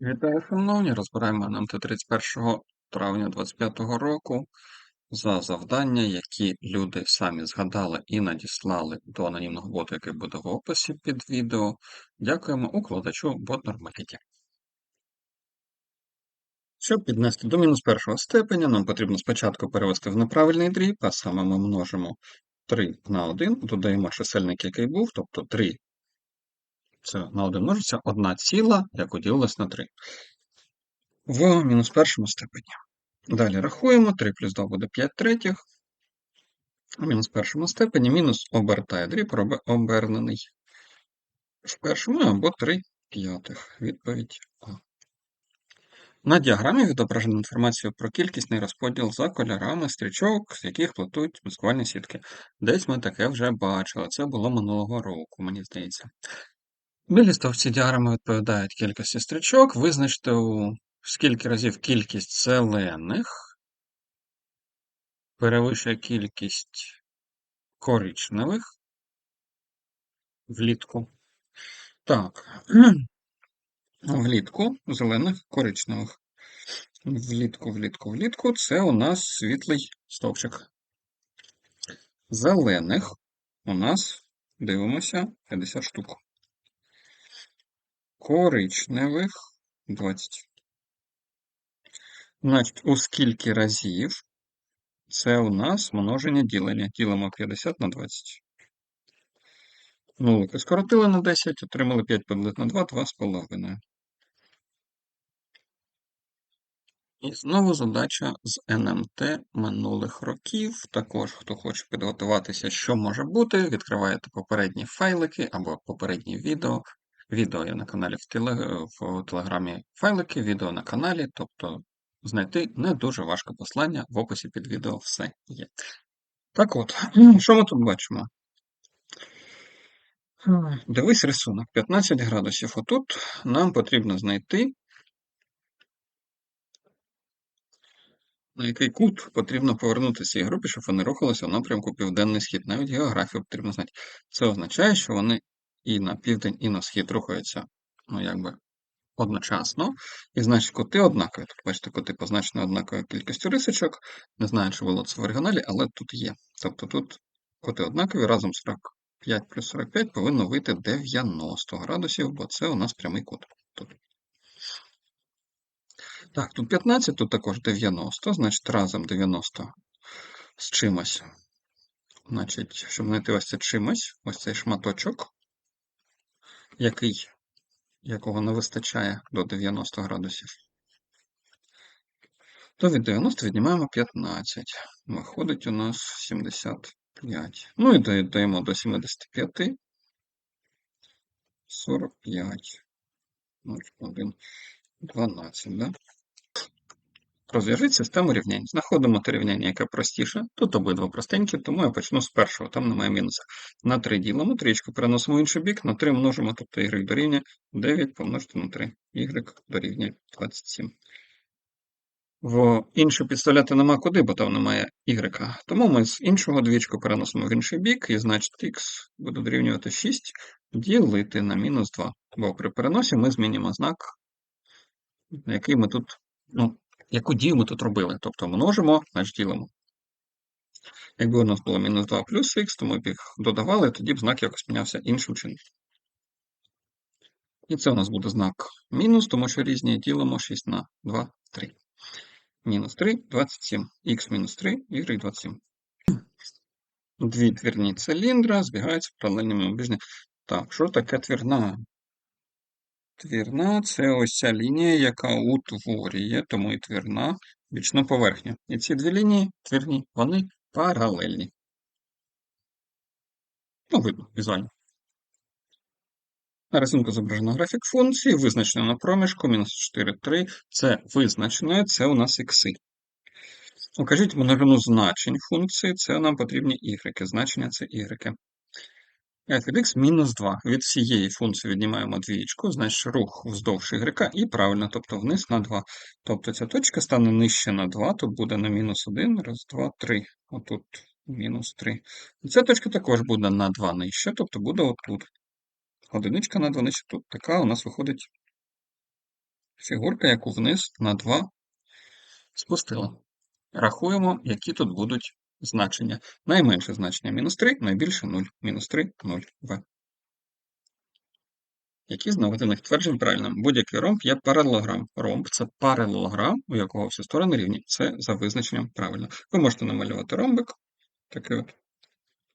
Вітаю, шановні! Розбираємо НМТ 31 травня 2025 року за завдання, які люди самі згадали і надіслали до анонімного боту, який буде в описі під відео. Дякуємо укладачу бот Нормаліті. Щоб піднести до мінус першого степеня, нам потрібно спочатку перевести в неправильний дріб, а саме ми множимо 3 на 1, додаємо чисельник, який був, тобто 3 це на 1 множиться 1 ціла, яку ділилась на 3. В мінус першому степені. Далі рахуємо, 3 плюс 2 буде 5 третіх. У мінус першому степені мінус обертає дріб, робить обернений. В першому або 3 п'ятих. Відповідь А. На діаграмі відображено інформацію про кількісний розподіл за кольорами стрічок, з яких плетуть маскувальні сітки. Десь ми таке вже бачили. Це було минулого року, мені здається. Білі стовпці діаграми відповідають кількості стрічок. Визначте, у скільки разів кількість зелених перевищує кількість коричневих влітку. Так, влітку зелених коричневих. Влітку, влітку, влітку це у нас світлий стовпчик. Зелених у нас, дивимося, 50 штук. Коричневих 20. Значить, у скільки разів це у нас множення ділення. Ділимо 50 на 20. Нулики скоротили на 10, отримали 5 поділити на 2, 2,5. І знову задача з НМТ минулих років. Також, хто хоче підготуватися, що може бути, відкриваєте попередні файлики або попередні відео. Відео є на каналі в, теле... в Телеграмі файлики, відео на каналі, тобто знайти не дуже важке послання, в описі під відео все є. Так от, що ми тут бачимо? Дивись рисунок 15 градусів. Отут нам потрібно знайти, на який кут потрібно повернутися цій групі, щоб вони рухалися в напрямку Південний Схід. Навіть географію потрібно знати. Це означає, що вони і на південь, і на схід рухаються, ну, якби одночасно. І значить, кути однакові. Тут, бачите, кути позначені однаковою кількістю рисочок. Не знаю, чи було це в оригіналі, але тут є. Тобто тут кути однакові, разом 45 плюс 45 повинно вийти 90 градусів, бо це у нас прямий кут. Тут. Так, тут 15, тут також 90, значить, разом 90 з чимось. Значить, щоб знайти ось це чимось, ось цей шматочок, який якого не вистачає до 90 градусів, то від 90 віднімаємо 15. Виходить у нас 75. Ну і додаємо до 75. 45. 1, 12, да? Розв'яжіть систему рівнянь. Знаходимо те рівняння, яке простіше. Тут обидва простенькі, тому я почну з першого, там немає мінуса. На 3 ділимо, трічку переносимо в інший бік, на 3 множимо, тобто y дорівнює 9 помножити на 3. y дорівнює 27. В іншу підставляти нема куди, бо там немає y. Тому ми з іншого двічку переносимо в інший бік, і значить x буде дорівнювати 6 ділити на мінус 2. Бо при переносі ми змінимо знак, який ми тут. ну, яку дію ми тут робили? Тобто множимо, значить ділимо. Якби у нас було мінус 2 плюс х, то ми б їх додавали, тоді б знак якось мінявся іншим чином. І це у нас буде знак мінус, тому що різні ділимо 6 на 2, 3. Мінус 3, 27. Х мінус 3, y 27. Дві твірні циліндра збігаються паралельними обіжні. Так, що таке твірна? Твірна це ось ця лінія, яка утворює, тому і твірна бічну поверхню. І ці дві лінії твірні, вони паралельні. Ну, видно, візуально. На рисунку зображено графік функції, визначено на проміжку, мінус 4, 3. Це визначено, це у нас ікси. Укажіть множину значень функції, це нам потрібні ігреки. Значення це ігреки f від x мінус 2. Від всієї функції віднімаємо двічку, значить рух вздовж y і правильно, тобто вниз на 2. Тобто ця точка стане нижче на 2, тут буде на мінус 1, раз, 2, 3. Отут мінус 3. Ця точка також буде на 2 нижче, тобто буде отут. Одиничка на 2 нижче тут. Така у нас виходить фігурка, яку вниз на 2 спустила. Рахуємо, які тут будуть значення. Найменше значення мінус 3, найбільше 0. Мінус 3, 0, В. Які з наведених тверджень правильно? Будь-який ромб є паралелограм. Ромб це паралелограм, у якого всі сторони рівні. Це за визначенням правильно. Ви можете намалювати ромбик. Такий от.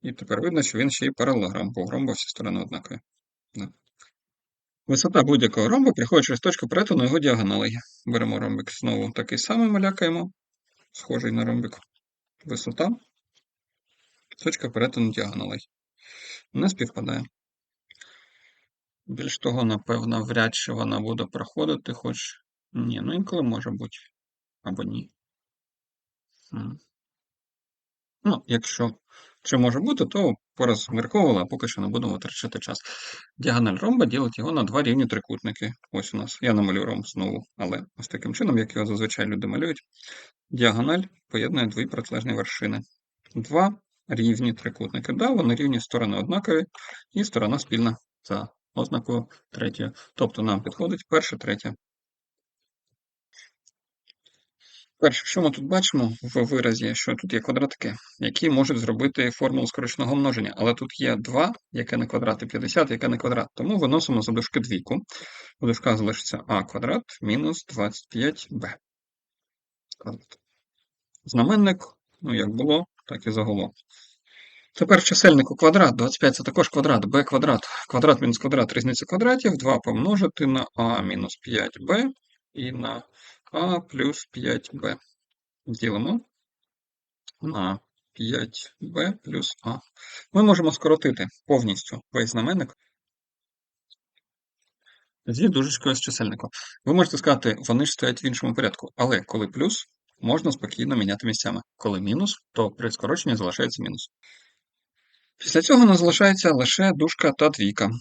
І тепер видно, що він ще й паралелограм, бо у ромба всі сторони однакові. Висота будь-якого ромба приходить через точку перетину його діагоналей. Беремо ромбик знову такий самий малякаємо, схожий на ромбик. Висота, точка перетину діагоналей. Не співпадає. Більш того, напевно, вряд чи вона буде проходити, хоч ні, ну інколи може бути. Або ні. Ну, якщо чи може бути, то порозмірковували, а поки що не будемо витрачати час. Діагональ ромба ділить його на два рівні трикутники. Ось у нас. Я намалюю ромб знову, але ось таким чином, як його зазвичай люди малюють. Діагональ поєднує дві протилежні вершини. Два рівні трикутники. Да, вони рівні сторони однакові, і сторона спільна за ознакою третьої. Тобто нам підходить перше, третє. Перше, що ми тут бачимо в виразі, що тут є квадратики, які можуть зробити формулу скороченого множення, але тут є 2, яке не квадрат, і 50, яке не квадрат. Тому виносимо за дужки двійку. У дужках залишиться а квадрат мінус 25b. Знаменник, ну як було, так і загуло. Тепер в чисельнику квадрат, 25 це також квадрат, b квадрат, квадрат мінус квадрат, різниця квадратів, 2 помножити на а мінус 5b і на а плюс 5b. Ділимо на 5b плюс а. Ми можемо скоротити повністю весь знаменник зі дужечкою з чисельником. Ви можете сказати, вони ж стоять в іншому порядку, але коли плюс, можна спокійно міняти місцями. Коли мінус, то при скороченні залишається мінус. Після цього нас залишається лише дужка та двійка.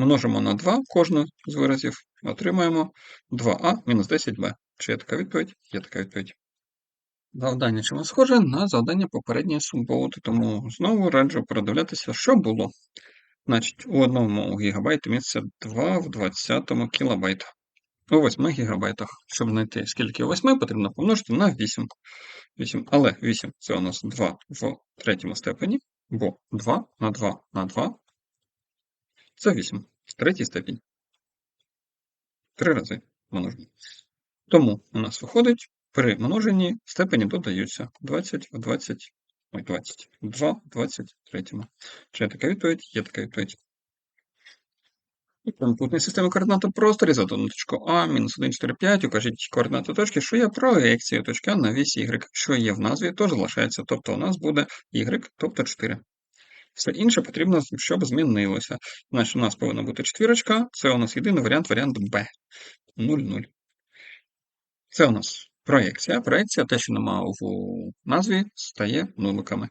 Множимо на 2 кожну з виразів, отримаємо 2а мінус 10b. Чи є така відповідь? Є така відповідь. Завдання чому схоже на завдання попередньої суботи, тому знову раджу передивлятися, що було. Значить, у одному гігабайті місце 2 в 20 кілобайт. У 8 гігабайтах. Щоб знайти скільки у 8, потрібно помножити на 8. 8. Але 8 це у нас 2 в третьому степені, бо 2 на 2 на 2 це 8 в третій степені. Три рази множимо. Тому у нас виходить, при множенні степені додаються 20 в 20, ой, 20, 2 в 23. Чи є така відповідь? Є така відповідь. І прямокутної системи координат у просторі за точку А, мінус 1, 4, 5, укажіть координати точки, що є проекцією точки А на вісі Y, що є в назві, теж залишається. Тобто у нас буде Y, тобто 4. Все інше потрібно, щоб змінилося. Значить, у нас повинна бути четвірочка, це у нас єдиний варіант, варіант B. 0, 0. Це у нас проекція. Проекція, те, що немає в назві, стає нуликами.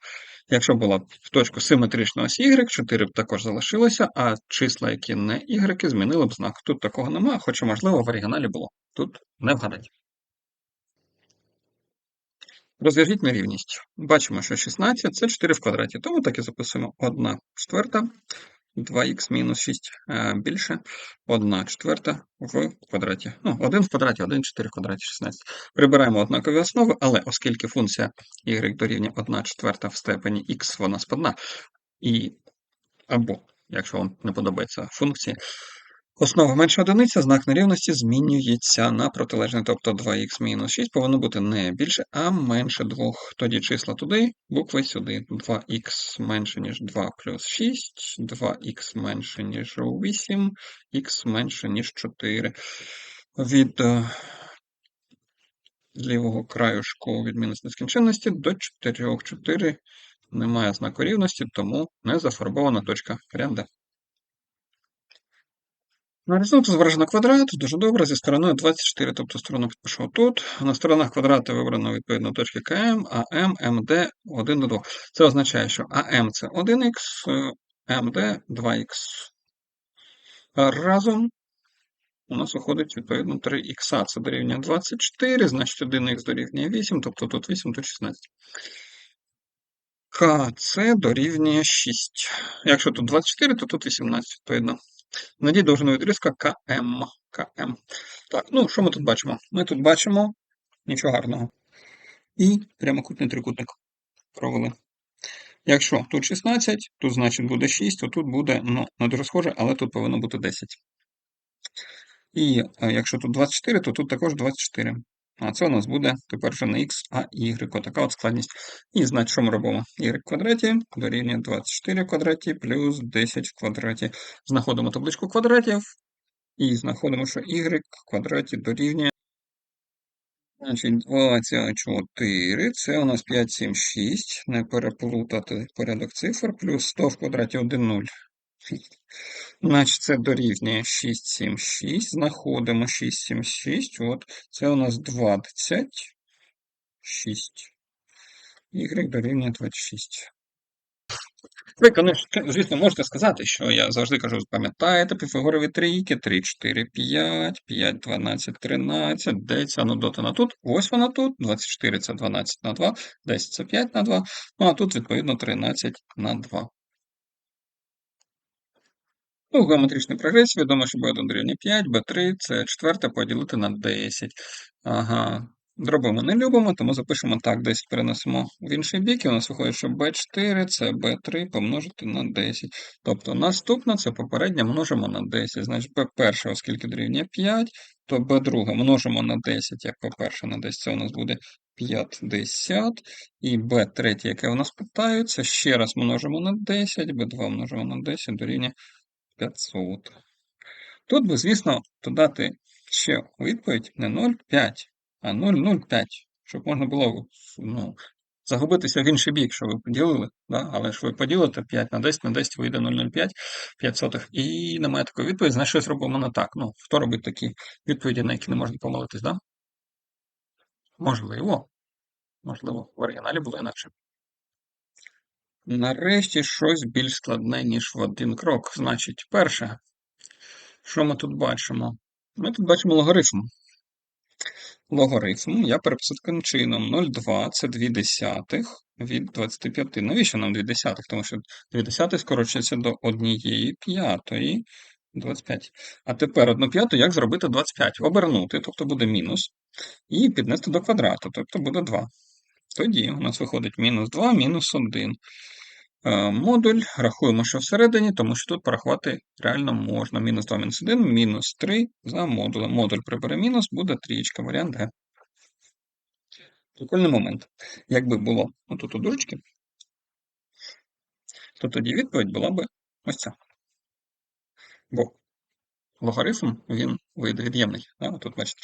Якщо була б в точку симетрична ось Y, 4 б також залишилося, а числа, які не Y, змінили б знак. Тут такого немає, хоча, можливо, в оригіналі було. Тут не вгадать. Розв'яжіть нерівність. Бачимо, що 16 це 4 в квадраті, тому так і записуємо 1 четверта 2х мінус 6 е, більше 1 четверта в квадраті. Ну, 1 в квадраті, 1, 4 в квадраті 16. Прибираємо однакові основи, але оскільки функція y дорівнює 1 четверта в степені х, вона спадна, і або, якщо вам не подобається функції, Основа менша одиниця, знак нерівності змінюється на протилежний, тобто 2х мінус 6 повинно бути не більше, а менше 2. Тоді числа туди, букви сюди. 2х менше, ніж 2 плюс 6, 2х менше, ніж 8, х менше, ніж 4. Від е, лівого краюшку від мінус нескінченності до 4. 4 немає знаку рівності, тому не зафарбована точка. Варіант. Рисунку зображено квадрат, дуже добре, зі стороною 24, тобто сторону підпишу тут. На сторонах квадрата вибрано відповідно точки КМ, АМ, МД 1 до 2. Це означає, що АМ це 1х, МД 2х. Разом у нас виходить відповідно 3х. Це дорівнює 24, значить 1х дорівнює 8, тобто тут 8, тут 16. КЦ дорівнює 6. Якщо тут 24, то тут 18, відповідно. Надій довжину відрізка КМ. КМ. Так, ну що ми тут бачимо? Ми тут бачимо нічого гарного. І прямокутний трикутник провели. Якщо тут 16, тут значить буде 6, отут буде, ну, не дуже схоже, але тут повинно бути 10. І е, якщо тут 24, то тут також 24. А це у нас буде тепер вже не х, а y. Отака от складність. І значить, що ми робимо? y в квадраті дорівнює 24 в квадраті плюс 10 в квадраті. Знаходимо табличку квадратів і знаходимо, що y в квадраті дорівнює. Значить, 24, це у нас 5, 7, 6. Не переплутати порядок цифр, плюс 100 в квадраті 1, 0. Значить, це дорівнює 6, 7, 6. Знаходимо 6, 7, 6. От, це у нас 26. Y дорівнює 26. Ви, звісно, можете сказати, що я завжди кажу, пам'ятаєте, піфагорові трійки, 3, 4, 5, 5, 12, 13, 10, ну доти на тут, ось вона тут, 24 це 12 на 2, 10 це 5 на 2, ну а тут, відповідно, 13 на 2. Ну, в геометричній прогресії відомо, що b1 дорівнює 5, b3 це четверте поділити на 10. Ага. Дроби ми не любимо, тому запишемо так, 10 перенесемо в інший бік, і у нас виходить, що b4 це b3 помножити на 10. Тобто наступне це попереднє множимо на 10. Значить, b1, оскільки дорівнює 5, то b2 множимо на 10, як по-перше, на 10 це у нас буде 50. І b3, яке у нас питаються, ще раз множимо на 10, b2 множимо на 10 дорівнює 500. Тут би, звісно, додати ще відповідь не 0,5, а 0,05, щоб можна було ну, загубитися в інший бік, що ви поділили. Да? Але ж ви поділите 5 на 10 на 10 вийде 0,05 500. І немає такої відповіді, значить щось робимо не так. Ну, Хто робить такі відповіді, на які не можна помилитись, да? Можливо. Можливо, в оригіналі було інакше. Нарешті щось більш складне, ніж в один крок. Значить, перше, що ми тут бачимо? Ми тут бачимо логарифм. Логарифм я переписав таким чином. 0,2 це 2 десятих від 25. Навіщо нам 2 десятих? Тому що 2 десятих скорочується до 1 п'ятої. 25. А тепер 1 п'яту як зробити 25? Обернути, тобто буде мінус, і піднести до квадрату, тобто буде 2. Тоді у нас виходить мінус 2, мінус 1. Е, модуль. Рахуємо, що всередині, тому що тут порахувати реально можна. Мінус 2, мінус 1, мінус 3 за модулем. Модуль прибере мінус, буде трієчка, варіант Г. Прикольний момент. Якби було отут у дужечки, то тоді відповідь була б ось ця. Бо логарифм, він вийде від'ємний. Да? Тут бачите.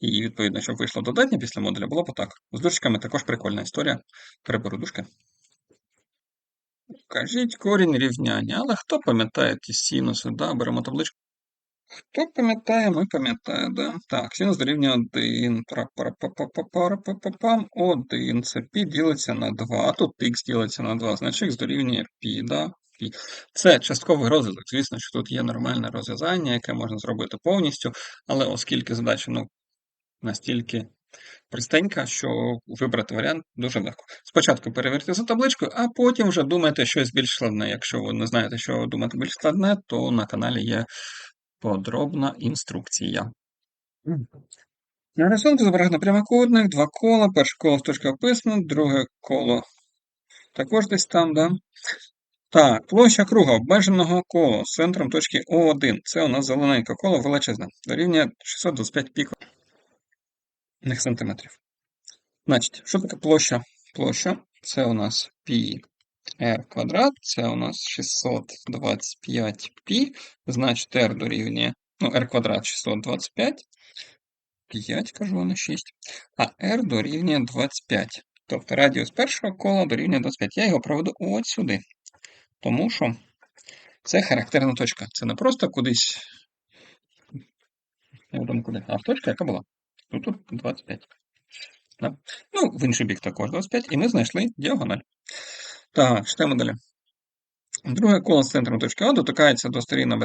І відповідно, щоб вийшло додатнє після модуля, було б так. З дужечками також прикольна історія. Переберу дужки. Кажіть корінь рівняння, але хто пам'ятає ті синуси, да? Беремо табличку. Хто пам'ятає, ми пам'ятає, да? Так, синус дорівнює 1. Пам 1. Це π ділиться на 2, а тут х ділиться на 2, значить х дорівнює π, да? Π. Це частковий розв'язок. Звісно, що тут є нормальне розв'язання, яке можна зробити повністю, але оскільки задача ну, настільки Простенька, що вибрати варіант дуже легко. Спочатку перевірте за табличкою, а потім вже думайте щось більш складне. Якщо ви не знаєте, що думати більш складне, то на каналі є подробна інструкція. На рисунку зображено прямокутник, два кола. Перше коло в точках описано, друге коло також десь там, да? Так, площа круга обмеженого кола з центром точки О1. Це у нас зелененьке коло величезне. Дорівнює 625 пік сантиметрів. Значить, що таке площа? Площа це у нас π r квадрат, це у нас 625 π, значить r дорівнює, ну, r квадрат 625, 5, кажу на 6, а r дорівнює 25. Тобто радіус першого кола дорівнює 25. Я його проведу от сюди. Тому що це характерна точка. Це не просто кудись. Невідомо куди, а в точка, яка була. Тут, тут 25. Да? Ну, в інший бік також 25, і ми знайшли діагональ. Так, читаємо далі. Друге коло з центром точки А дотикається до сторін АБ,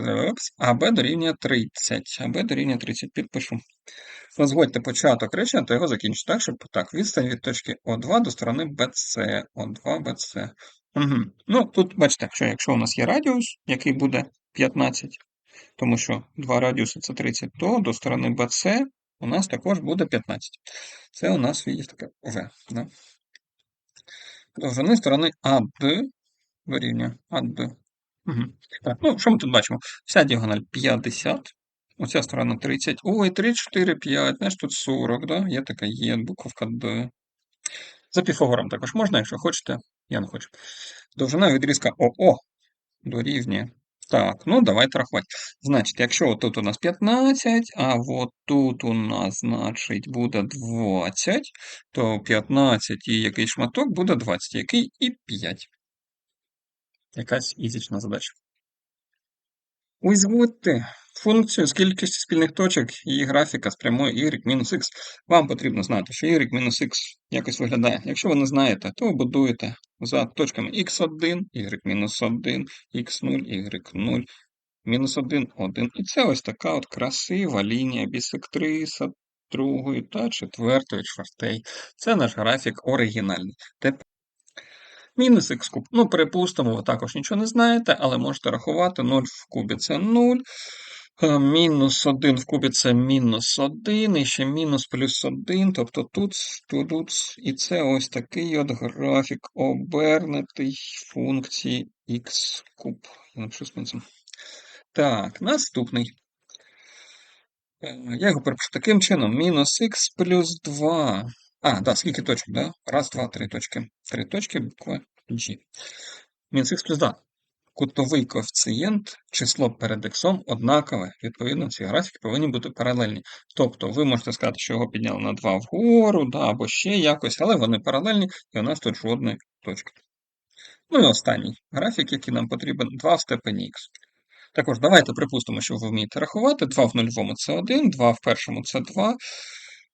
а Б дорівнює 30. А Б дорівнює 30. Підпишу. Розводьте початок речення, то його закінчити так, щоб так, відстань від точки О2 до сторони BC. О2, BC. Угу. Ну, тут, бачите, що якщо у нас є радіус, який буде 15, тому що 2 радіуси це 30, то до сторони BC у нас також буде 15. Це у нас є таке В. Да? Довжини сторони AD дорівнює AD. Угу. Так, ну, що ми тут бачимо? Вся діагональ 50, оця сторона 30. Ой, 3, 4, 5, знаєш, тут 40, да? Є така є, буковка Д. За піфагором також можна, якщо хочете. Я не хочу. Довжина відрізка ОО дорівнює. Так, ну давайте рахувати. Значить, якщо тут у нас 15, а от тут у нас, значить, буде 20, то 15 і який шматок буде 20, який і 5. Якась ізічна задача. Узводьте функцію з кількістю спільних точок її графіка з прямою y-x. Вам потрібно знати, що y-x якось виглядає. Якщо ви не знаєте, то будуєте за точками x1, y-1, x0, y0, мінус 1, 1. І це ось така от красива лінія бісектриса другої та четвертої чвертей. Це наш графік оригінальний. Тепер Мінус х куб. Ну, припустимо, ви також нічого не знаєте, але можете рахувати 0 в кубі це 0. Мінус 1 в кубі це мінус 1, і ще мінус плюс 1, тобто тут, тут. І це ось такий от графік обернутий функції х куб. Я напишу пенсом. Так, наступний. Я його перепишу таким чином: мінус х плюс 2. А, да, скільки точок, да? Раз, два, три точки. Три точки, буква G. Мінус х плюс 2. Кутовий коефіцієнт, число перед х однакове. Відповідно, ці графіки повинні бути паралельні. Тобто, ви можете сказати, що його підняли на 2 вгору, да, або ще якось, але вони паралельні, і у нас тут жодної точки. Ну і останній графік, який нам потрібен, 2 в степені х. Також давайте припустимо, що ви вмієте рахувати. 2 в нульовому це 1, 2 в першому це 2.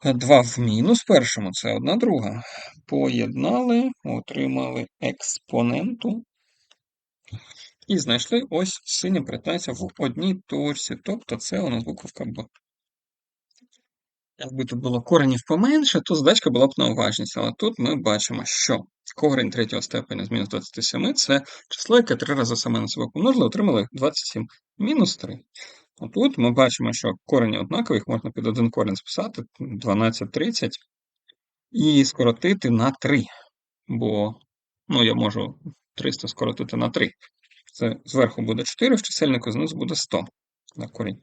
2 в мінус першому це одна друга. Поєднали, отримали експоненту. І знайшли ось синя перетинається в одній точці. Тобто це у нас буковка Б. Якби тут було коренів поменше, то задачка була б на уважність. Але тут ми бачимо, що корень третього степеня з мінус 27 це число, яке три рази саме на себе помножили, отримали 27 мінус 3. Тут ми бачимо, що корені однакових можна під один корінь списати 12, 30 і скоротити на 3. Бо ну, я можу 300 скоротити на 3. Це зверху буде 4 в чисельнику, знизу буде 100 на корінь.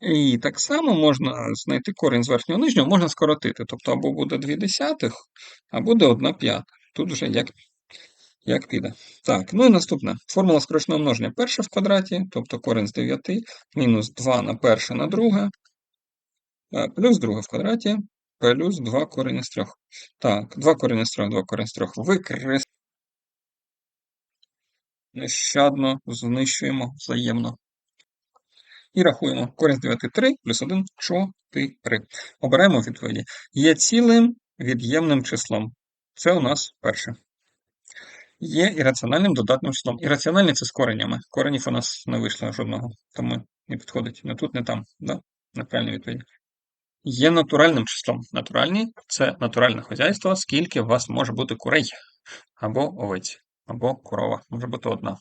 І так само можна знайти корінь з верхнього нижнього, можна скоротити. Тобто або буде 2 десятих, або буде 1 п'ята. Тут вже як як піде. Так, ну і наступне. Формула скорочного множення. Перше в квадраті, тобто корінь з 9, мінус 2 на перше на друге, плюс друге в квадраті, плюс 2 корінь з 3. Так, 2 корінь з 3, 2 корінь з 3 викреслюємо. Нещадно знищуємо взаємно. І рахуємо. Корінь з 9 3 плюс 1 4. Обираємо відповіді. Є цілим від'ємним числом. Це у нас перше є ірраціональним додатним числом. Ірраціональні це з коренями. Коренів у нас не вийшло жодного, тому не підходить не тут, не там. Да? Неправильна відповідь. Є натуральним числом. Натуральні це натуральне хазяйство, скільки у вас може бути курей, або овець, або корова. Може бути одна.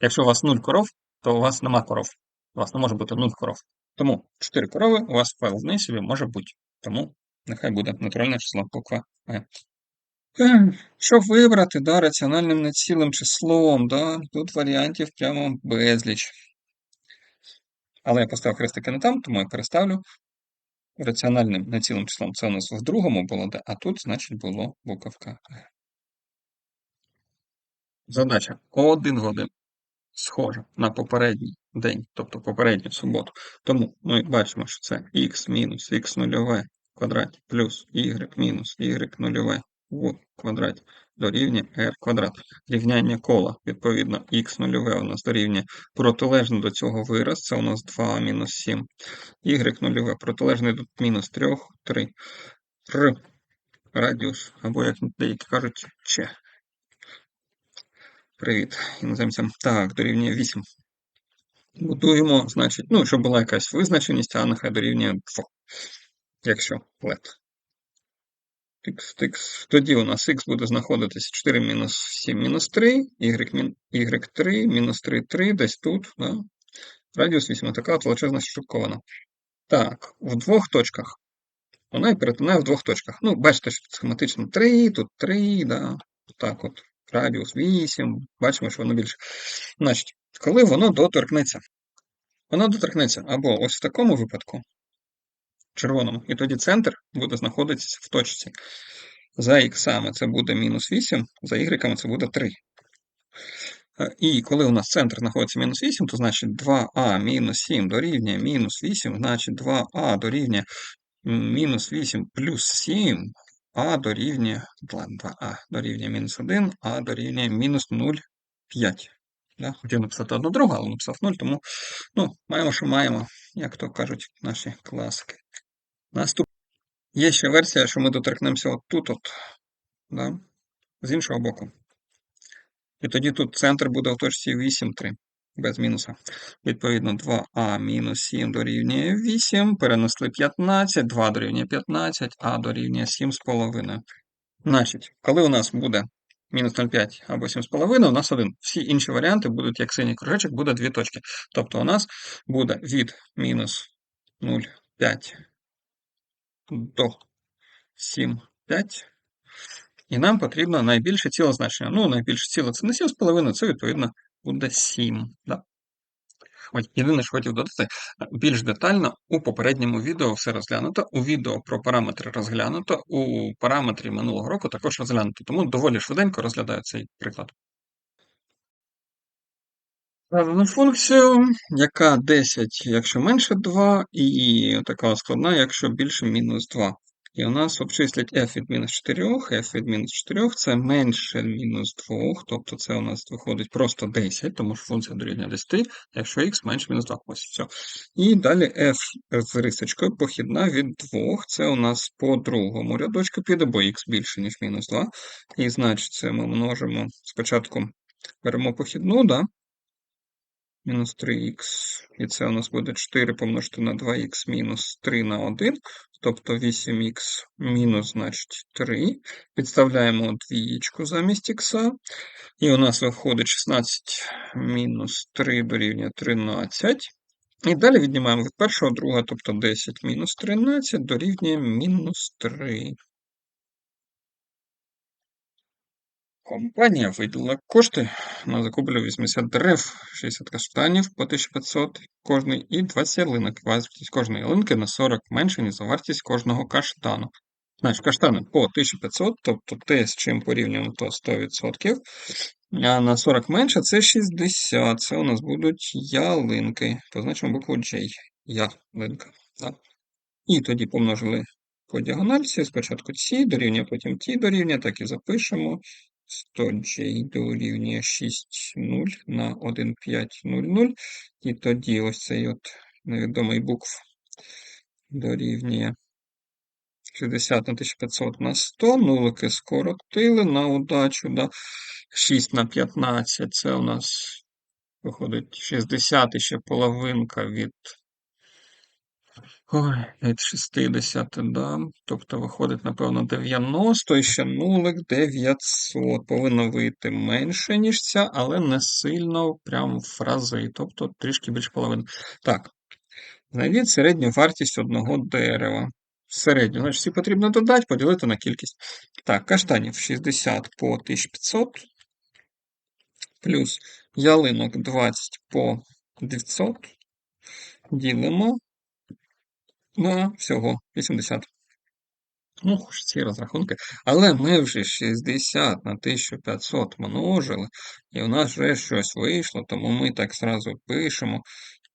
Якщо у вас нуль коров, то у вас нема коров. У вас не може бути нуль коров. Тому 4 корови у вас в собі може бути. Тому нехай буде натуральне число буква Е. Щоб вибрати да, раціональним нецілим числом, да, тут варіантів прямо безліч. Але я поставив хрестики не там, тому я переставлю. Раціональним нецілим числом це у нас в другому було, да, а тут, значить, було буковка Г. Задача один в один схожа на попередній день, тобто попередню суботу. Тому ми бачимо, що це х мінус х нульове в квадраті плюс y мінус y нульове в квадраті дорівнює r квадрат. Рівняння кола, відповідно, х нульове у нас дорівнює протилежно до цього вираз, це у нас 2 мінус 7. y нульове протилежний до мінус 3, 3. Р радіус, або, як деякі кажуть, Ч. Привіт, іноземцям. Так, дорівнює 8. Будуємо, значить, ну, щоб була якась визначеність, а нехай дорівнює 2. Якщо лет. X, x. Тоді у нас х буде знаходитися 4 мінус 7 мінус 3, y, y3, мінус 3, 3, десь тут. Да? Радіус 8, така величезна шибковина. Так, в двох точках. Вона і перетинає в двох точках. Ну, бачите, що схематично 3, тут 3, да. Так от. Радіус 8. Бачимо, що воно більше. Значить, коли воно доторкнеться. Воно доторкнеться або ось в такому випадку, червоному, і тоді центр буде знаходитися в точці. За х це буде мінус 8, за y це буде 3. Е, і коли у нас центр знаходиться мінус 8, то значить 2а мінус 7 дорівнює мінус 8, значить 2а дорівнює мінус 8 плюс 7, а дорівнює, ладно, 2а дорівнює мінус 1, а дорівнює мінус 0,5. Да? Хотів написати одну другу, але написав 0, тому ну, маємо, що маємо, як то кажуть наші класики. Наступ... Є ще версія, що ми доторкнемося от тут, от, да? з іншого боку. І тоді тут центр буде в точці 8, 3, без мінуса. Відповідно, 2а мінус 7 дорівнює 8, перенесли 15, 2 дорівнює 15, а дорівнює 7,5. Значить, коли у нас буде мінус 0,5 або 7,5, у нас один. Всі інші варіанти будуть, як синій кружечок, буде дві точки. Тобто у нас буде від мінус 0,5 до 7,5. І нам потрібно найбільше ціле значення. Ну, найбільше ціле це не 7,5, це відповідно буде 7. Да? Ось, єдине, що хотів додати, більш детально у попередньому відео все розглянуто. У відео про параметри розглянуто, у параметрі минулого року також розглянуто. Тому доволі швиденько розглядаю цей приклад. Правильну функцію, яка 10, якщо менше 2, і така складна, якщо більше мінус 2. І у нас обчислять f від мінус 4, f від мінус 4 це менше мінус 2, тобто це у нас виходить просто 10, тому що функція дорівнює 10, якщо x менше мінус 2. Ось все. І далі f з рисочкою похідна від 2. Це у нас по другому рядочку піде, бо x більше, ніж мінус 2. І значить, це ми множимо спочатку беремо похідну, да? мінус 3х, і це у нас буде 4 помножити на 2х мінус 3 на 1, тобто 8х мінус, значить, 3. Підставляємо двієчку замість х, і у нас виходить 16 мінус 3 дорівнює 13. І далі віднімаємо від першого друга, тобто 10 мінус 13 дорівнює мінус 3. Компанія виділила кошти на закупівлю 80 дерев, 60 каштанів по 1500 кожний і 20 ялинок. Вартість кожної ялинки на 40 менше, ніж за вартість кожного каштану. Значить, каштани по 1500, тобто те, з чим порівнюємо, то 100%. А на 40 менше це 60. Це у нас будуть ялинки. Позначимо букву J. Ялинка. Так. І тоді помножили по діагональці. Спочатку ці дорівнює, потім ті дорівнює, так і запишемо. 100J дорівнює 6,0 на 1,500. І тоді ось цей от невідомий букв дорівнює 60 на 1500 на 100. Нулики скоротили на удачу. Да? 6 на 15 це у нас виходить 60 і ще половинка від Ой, від 60, да. Тобто виходить, напевно, 90 і ще нулик 900. Повинно вийти менше, ніж ця, але не сильно прям в рази. Тобто трішки більше половини. Так. Знайдіть середню вартість одного дерева. Середню, значить, всі потрібно додати, поділити на кількість. Так, каштанів 60 по 1500. Плюс ялинок 20 по 900. Ділимо Ну, всього 80. Ну, хоч ці розрахунки. Але ми вже 60 на 1500 множили, і у нас вже щось вийшло, тому ми так зразу пишемо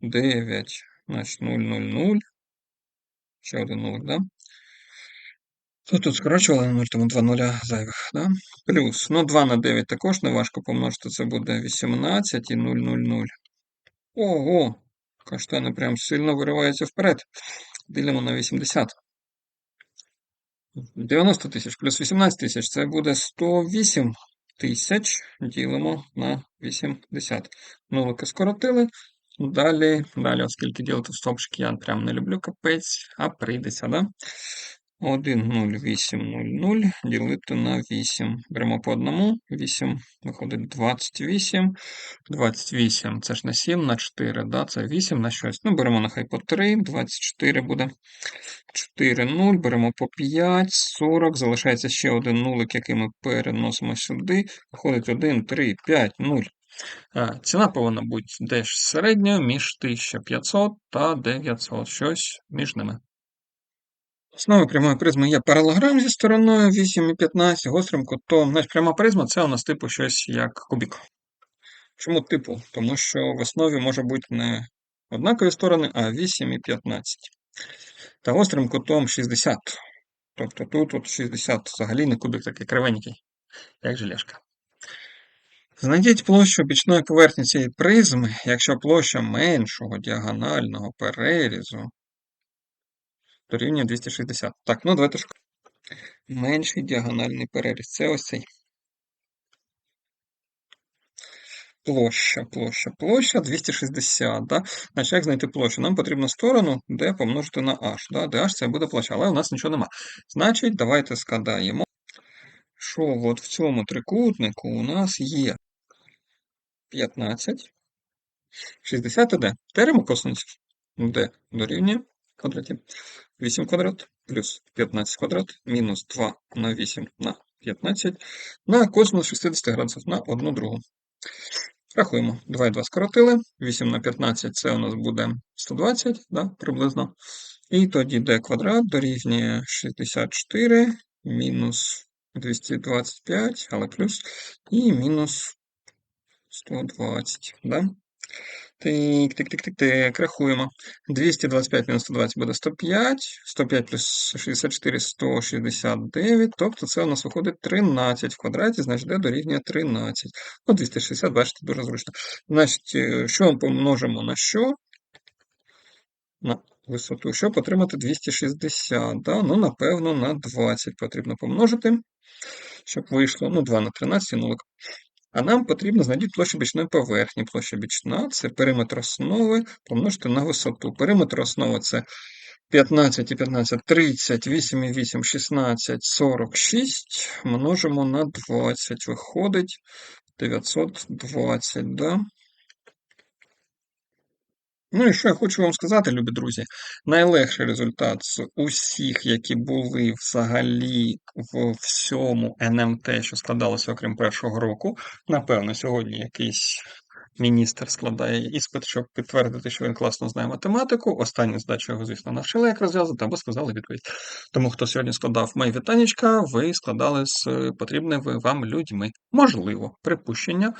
9, значить 000. Ще один 0, да? То тут скорочували 0, тому 2 нуля зайвих, да? Плюс. Ну, 2 на 9 також не важко помножити, це буде 18 і 000. Ого! Каштани прям сильно вириваються вперед. Ділимо на 80. 90 тисяч плюс 18 тисяч це буде 108 тисяч. Ділимо на 80. Нулики скоротили. Далі, далі, оскільки ділити в стопчик я прям не люблю капець, а прийдеться, да? 1, 0, 8, 0, 0 ділити на 8. Беремо по одному. 8 виходить 28. 28 це ж на 7, на 4, да? це 8 на щось. Ну, беремо нехай по 3, 24 буде. 4, 0, беремо по 5, 40, залишається ще один нулик, який ми переносимо сюди. Виходить 1, 3, 5, 0. Е, Ціна повинна бути десь середньою між 1500 та 900, щось між ними. Основою прямої призми є паралограм зі стороною 8 і 15, гострим кутом. Значить, пряма призма це у нас типу щось як кубік. Чому типу? Тому що в основі може бути не однакові сторони, а 8 і 15. Та гострим кутом 60. Тобто тут от 60 взагалі не кубик такий кривенький, як желешка. Знайдіть площу бічної поверхні цієї призми, якщо площа меншого діагонального перерізу дорівнює 260. Так, ну давайте шукати. Менший діагональний переріз. Це ось цей. Площа, площа, площа 260. Да? Значить, як знайти площу? Нам потрібно сторону, де помножити на h. Да? Де h це буде площа, але у нас нічого нема. Значить, давайте згадаємо, що от в цьому трикутнику у нас є 15, 60 і d. Теремо косинусів. d дорівнює квадраті. 8 квадрат плюс 15 квадрат мінус 2 на 8 на 15 на косинус 60 градусів на 1 другу. Рахуємо. 2 і 2 скоротили. 8 на 15 це у нас буде 120, да, приблизно. І тоді d квадрат дорівнює 64 мінус 225, але плюс, і мінус 120. Да? Тик, тик, тик, тик, тик, рахуємо. 225 мінус 120 буде 105, 105 плюс 64 169, тобто це у нас виходить 13 в квадраті, значить d дорівнює 13. Ну, 260, бачите, дуже зручно. Значить, е, що помножимо на що? На висоту. Щоб отримати 260, да? ну, напевно, на 20 потрібно помножити, щоб вийшло, ну, 2 на 13 нулик. А нам потрібно знайти площу бічної поверхні. Площа бічна це периметр основи помножити на висоту. Периметр основи це 15 і 15, 30, 8 і 8, 16, 46. Множимо на 20. Виходить 920, да? Ну і що я хочу вам сказати, любі друзі, найлегший результат з усіх, які були взагалі в всьому НМТ, що складалося окрім першого року. Напевно, сьогодні якийсь міністр складає іспит, щоб підтвердити, що він класно знає математику. Останню здачу його, звісно, навчили, як розв'язати, або сказали відповідь. Тому, хто сьогодні складав мої вітанечка, ви складали з потрібними вам людьми. Можливо, припущення.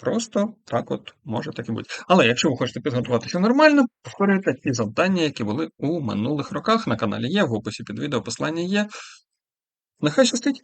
Просто так от може так і бути. Але якщо ви хочете підготуватися нормально, повторюйте ті завдання, які були у минулих роках. На каналі є, в описі під відео послання є. Нехай щастить!